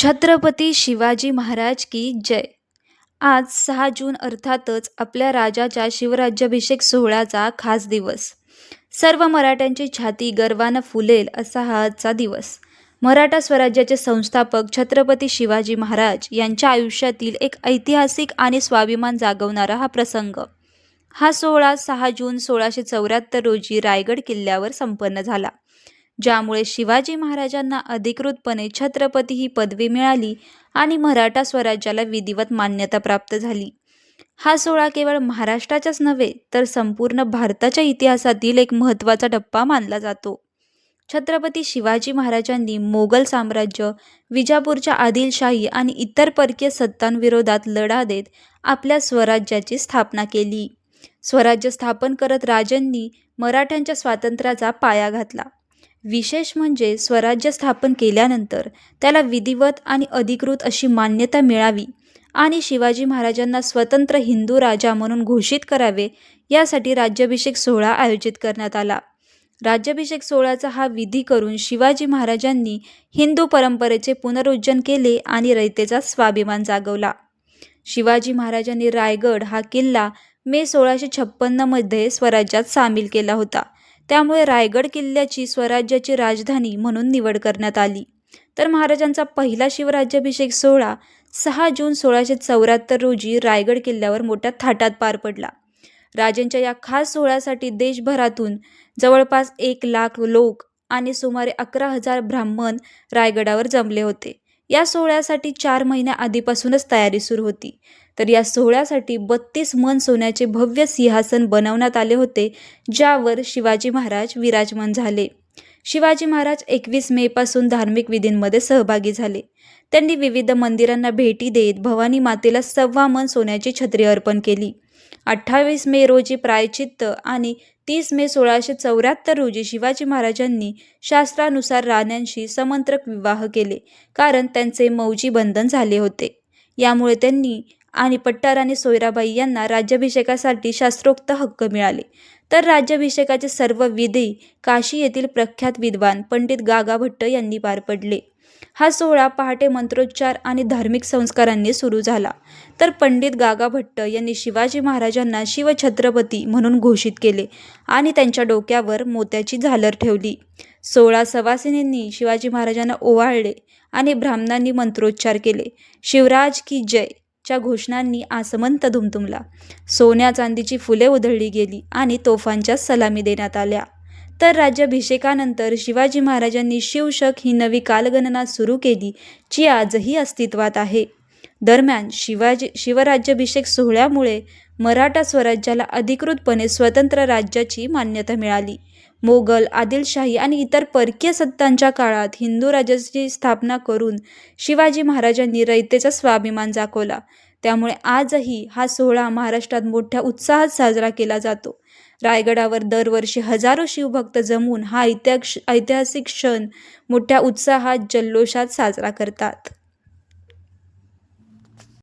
छत्रपती शिवाजी महाराज की जय. आज सहा जून अर्थातच आपल्या राजाच्या शिवराज्याभिषेक सोहळ्याचा खास दिवस. सर्व मराठ्यांची छाती गर्वानं फुलेल असा हा आजचा दिवस. मराठा स्वराज्याचे संस्थापक छत्रपती शिवाजी महाराज यांच्या आयुष्यातील एक ऐतिहासिक आणि स्वाभिमान जागवणारा हा प्रसंग. हा सोहळा सहा जून सोळाशे चौऱ्याहत्तर रोजी रायगड किल्ल्यावर संपन्न झाला. ज्यामुळे शिवाजी महाराजांना अधिकृतपणे छत्रपती ही पदवी मिळाली आणि मराठा स्वराज्याला विधिवत मान्यता प्राप्त झाली. हा सोहळा केवळ महाराष्ट्राच्याच नव्हे तर संपूर्ण भारताच्या इतिहासातील एक महत्त्वाचा टप्पा मानला जातो. छत्रपती शिवाजी महाराजांनी मोगल साम्राज्य विजापूरच्या आदिलशाही आणि इतर परकीय सत्तांविरोधात लढा देत आपल्या स्वराज्याची स्थापना केली. स्वराज्य स्थापन करत राजांनी मराठ्यांच्या स्वातंत्र्याचा पाया घातला. विशेष म्हणजे स्वराज्य स्थापन केल्यानंतर त्याला विधिवत आणि अधिकृत अशी मान्यता मिळावी आणि शिवाजी महाराजांना स्वतंत्र हिंदू राजा म्हणून घोषित करावे यासाठी राज्याभिषेक सोहळा आयोजित करण्यात आला. राज्याभिषेक सोहळ्याचा हा विधी करून शिवाजी महाराजांनी हिंदू परंपरेचे पुनरुज्जन केले आणि रयतेचा स्वाभिमान जागवला. शिवाजी महाराजांनी रायगड हा किल्ला मे सोळाशे छप्पन्नमध्ये स्वराज्यात सामील केला होता. त्यामुळे रायगड किल्ल्याची स्वराज्याची राजधानी म्हणून निवड करण्यात आली. तर महाराजांचा पहिला शिवराज्याभिषेक सोहळा सहा जून सोळाशे चौऱ्याहत्तर रोजी रायगड किल्ल्यावर मोठ्या थाटात पार पडला. राजांच्या या खास सोहळ्यासाठी देशभरातून जवळपास एक लाख लोक आणि सुमारे अकरा हजार ब्राह्मण रायगडावर जमले होते. या सोहळ्यासाठी चार महिन्या आधीपासूनच तयारी सुरू होती. तर या सोहळ्यासाठी बत्तीस मन सोन्याचे भव्य सिंहासन बनवण्यात आले होते ज्यावर शिवाजी महाराज विराजमान झाले. शिवाजी महाराज एकवीस मेपासून धार्मिक विधींमध्ये सहभागी झाले. त्यांनी विविध मंदिरांना भेटी देत भवानी मातेला सव्वा मन सोन्याची छत्री अर्पण केली. अठ्ठावीस मे रोजी प्रायचित्त आणि तीस मे सोळाशे चौऱ्याहत्तर रोजी शिवाजी महाराजांनी शास्त्रानुसार राण्यांशी समंत्रक विवाह केले कारण त्यांचे मौजी बंधन झाले होते. यामुळे त्यांनी आणि पट्टाराणी सोयराबाई यांना राज्याभिषेकासाठी शास्त्रोक्त हक्क मिळाले. तर राज्याभिषेकाचे सर्व विधी काशी येथील प्रख्यात विद्वान पंडित गागा भट्ट यांनी पार पडले. हा सोहळा पहाटे मंत्रोच्चार आणि धार्मिक संस्कारांनी सुरू झाला. तर पंडित गागा भट्ट यांनी शिवाजी महाराजांना शिवछत्रपती म्हणून घोषित केले आणि त्यांच्या डोक्यावर मोत्याची झालर ठेवली. सोळा सवासिनींनी शिवाजी महाराजांना ओवाळले आणि ब्राह्मणांनी मंत्रोच्चार केले. शिवराज की जय च्या घोषणांनी आसमंत धुमधुमला. सोन्या चांदीची फुले उधळली गेली आणि तोफांच्या सलामी देण्यात आल्या. तर राज्याभिषेकानंतर शिवाजी महाराजांनी शिवशक ही नवी कालगणना सुरू केली जी आजही अस्तित्वात आहे. दरम्यान शिवाजी शिवराज्याभिषेक सोहळ्यामुळे मराठा स्वराज्याला अधिकृतपणे स्वतंत्र राज्याची मान्यता मिळाली. मोगल आदिलशाही आणि इतर परकीय सत्तांच्या काळात हिंदू राज्याची स्थापना करून शिवाजी महाराजांनी रयतेचा स्वाभिमान दाखवला त्यामुळे आजही हा सोहळा महाराष्ट्रात मोठ्या उत्साहात साजरा केला जातो. रायगडावर दरवर्षी हजारो शिवभक्त जमून हा ऐतिहासिक क्षण मोठ्या उत्साहात जल्लोषात साजरा करतात.